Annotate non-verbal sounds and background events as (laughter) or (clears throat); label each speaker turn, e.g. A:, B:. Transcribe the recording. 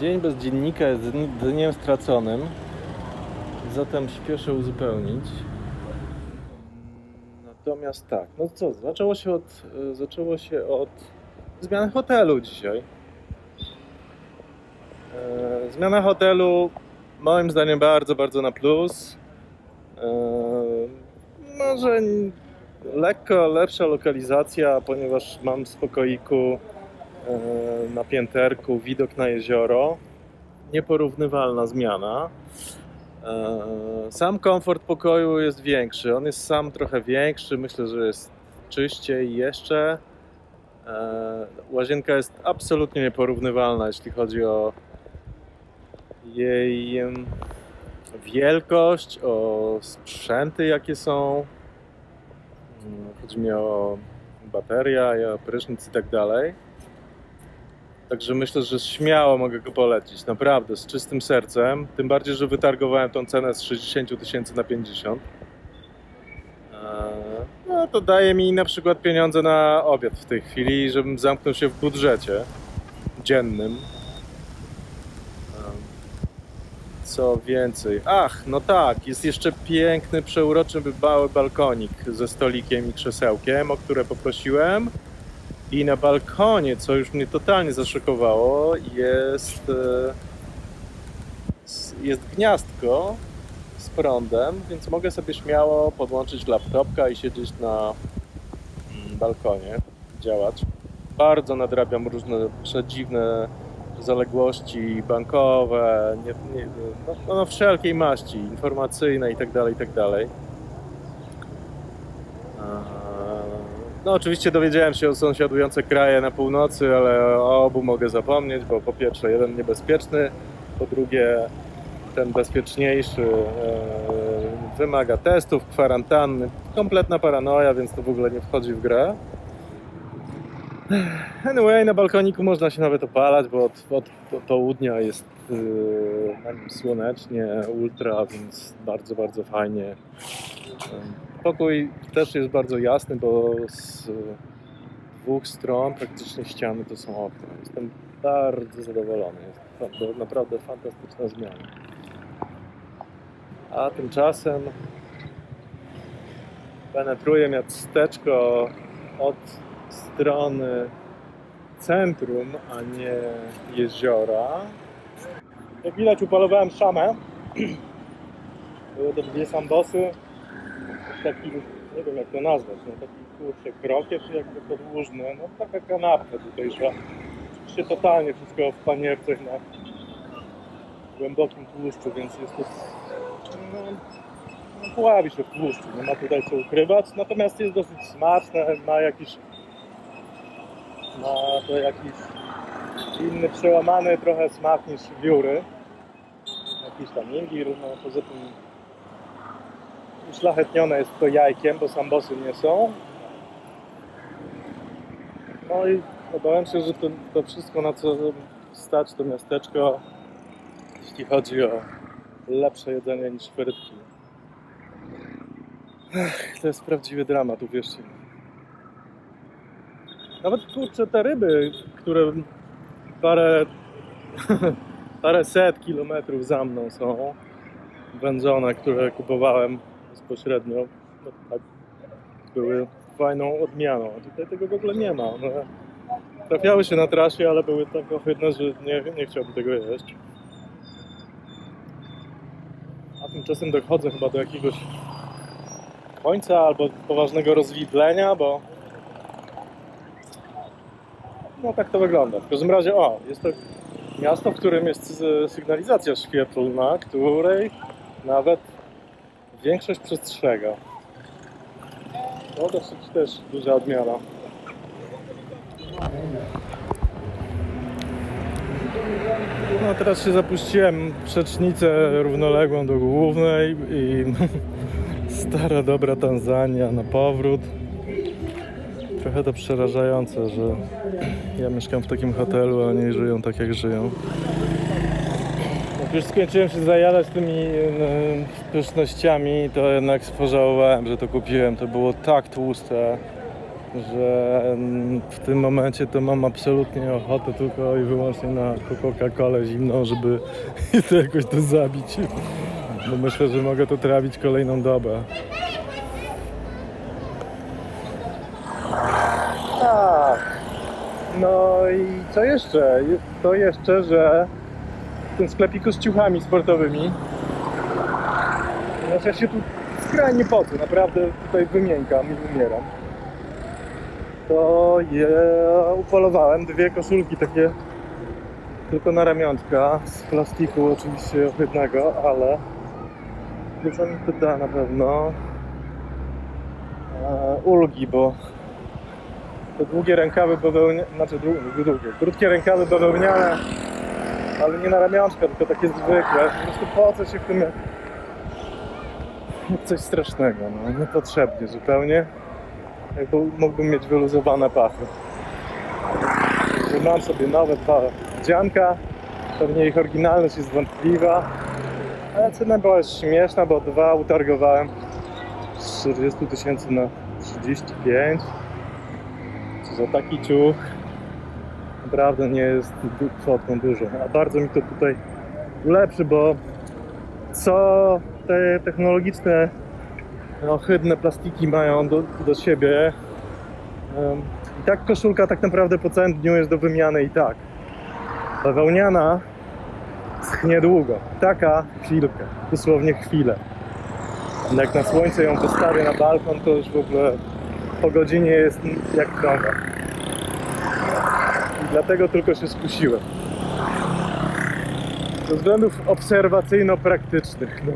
A: Dzień bez dziennika jest dni- dniem straconym, zatem śpieszę uzupełnić. Natomiast tak, no co, zaczęło się od, e, zaczęło się od zmiany hotelu dzisiaj. E, Zmiana hotelu moim zdaniem bardzo, bardzo na plus. E, Może lekko lepsza lokalizacja, ponieważ mam w spokoiku na pięterku widok na jezioro. Nieporównywalna zmiana. E, Sam komfort pokoju jest większy. On jest sam trochę większy. Myślę, że jest czyściej jeszcze. E, Łazienka jest absolutnie nieporównywalna, jeśli chodzi o jej wielkość, o sprzęty, jakie są. Mm, Chodzi mi o bateria, prysznic i tak dalej. Także myślę, że śmiało mogę go polecić, naprawdę, z czystym sercem. Tym bardziej, że wytargowałem tą cenę z 60 000 tysięcy na 50. Eee, No to daje mi na przykład pieniądze na obiad w tej chwili, żebym zamknął się w budżecie dziennym. Eee, Co więcej? Ach, no tak, jest jeszcze piękny, przeuroczy mały balkonik ze stolikiem i krzesełkiem, o które poprosiłem. I na balkonie, co już mnie totalnie zaszokowało, jest, e, jest gniazdko z prądem, więc mogę sobie śmiało podłączyć laptopka i siedzieć na mm, balkonie, działać. Bardzo nadrabiam różne przedziwne zaległości bankowe, nie, nie, no, no wszelkiej maści, informacyjne itd., itd. No oczywiście dowiedziałem się o sąsiadujące kraje na północy, ale o obu mogę zapomnieć, bo po pierwsze jeden niebezpieczny, po drugie ten bezpieczniejszy e, wymaga testów, kwarantanny, kompletna paranoja, więc to w ogóle nie wchodzi w grę. Anyway, na balkoniku można się nawet opalać, bo od, od, południa jest yy, słonecznie, ultra, więc bardzo, bardzo fajnie. Pokój też jest bardzo jasny, bo z dwóch stron praktycznie ściany to są okna. Jestem bardzo zadowolony. Jest to naprawdę fantastyczna zmiana. A tymczasem penetruje miasteczko od strony centrum, a nie jeziora. Jak widać upalowałem szamę. (clears throat) Były to dwie sambosy. Taki, nie wiem jak to nazwać, no taki kurczę krokiet jakby podłużny, no taka kanapka tutejsza. Oczywiście totalnie wszystko w paniercach na głębokim tłuszczu, więc jest to no, no, się w tłuszczu, nie ma tutaj co ukrywać, natomiast jest dosyć smaczne, ma jakiś ma to jakiś inny, przełamany trochę smak niż wióry. Jakiś tam ingir, no poza tym uszlachetnione jest to jajkiem, bo sambosy nie są. No i obawiam się, że to, to wszystko na co stać to miasteczko, jeśli chodzi o lepsze jedzenie niż frytki. To jest prawdziwy dramat, uwierzcie. Nawet kurczę te ryby, które parę, (laughs) parę set kilometrów za mną są wędzone, które kupowałem bezpośrednio, no, tak, były fajną odmianą. Tutaj tego w ogóle nie ma. Trafiały się na trasie, ale były tak ohydne, że nie, nie chciałbym tego jeść. A tymczasem dochodzę chyba do jakiegoś końca albo poważnego rozwidlenia, bo no tak to wygląda. W każdym razie, o, jest to miasto, w którym jest z- sygnalizacja świetlna, której nawet większość przestrzega. To dosyć też duża odmiana. No teraz się zapuściłem przecznicę równoległą do głównej i (laughs) stara dobra Tanzania na powrót. Trochę to przerażające, że ja mieszkam w takim hotelu, a oni żyją tak jak żyją. Już skończyłem się zajadać tymi e, pysznościami, to jednak pożałowałem, że to kupiłem. To było tak tłuste. że mm, w tym momencie to mam absolutnie ochotę tylko i wyłącznie na Coca-Colę zimną, żeby (laughs) to jakoś to zabić. Bo myślę, że mogę to trawić kolejną dobę. Tak. No i co jeszcze? To jeszcze, że tym sklepiku z ciuchami sportowymi Znaczy ja się tu skrajnie pocę, naprawdę tutaj wymiękam i umieram. To je upolowałem dwie koszulki takie tylko na ramionczka z plastiku oczywiście ohydnego, ale dużo mi to da na pewno e, ulgi, bo te długie rękawy bawełniane, znaczy długie, długie, krótkie rękawy bawełniane, ale nie na ramionczka, tylko takie zwykłe. Po prostu pocę się w tym jak coś strasznego, no niepotrzebnie zupełnie. Jakby mógłbym mieć wyluzowane pachy. Mam sobie nowe dzianka, pewnie ich oryginalność jest wątpliwa, ale cena była śmieszna, bo dwa utargowałem z 40 tysięcy na 35. Co za taki ciuch naprawdę nie jest kwotą dużą, a bardzo mi to tutaj ulepszy, bo co te technologiczne, ohydne plastiki mają do, do siebie. I tak koszulka tak naprawdę po całym dniu jest do wymiany i tak. Bawełniana schnie długo, taka chwilkę, dosłownie chwilę. Jak na słońce ją postawię na balkon, to już w ogóle po godzinie jest jak nowa. Dlatego tylko się skusiłem. Ze względów obserwacyjno-praktycznych. No.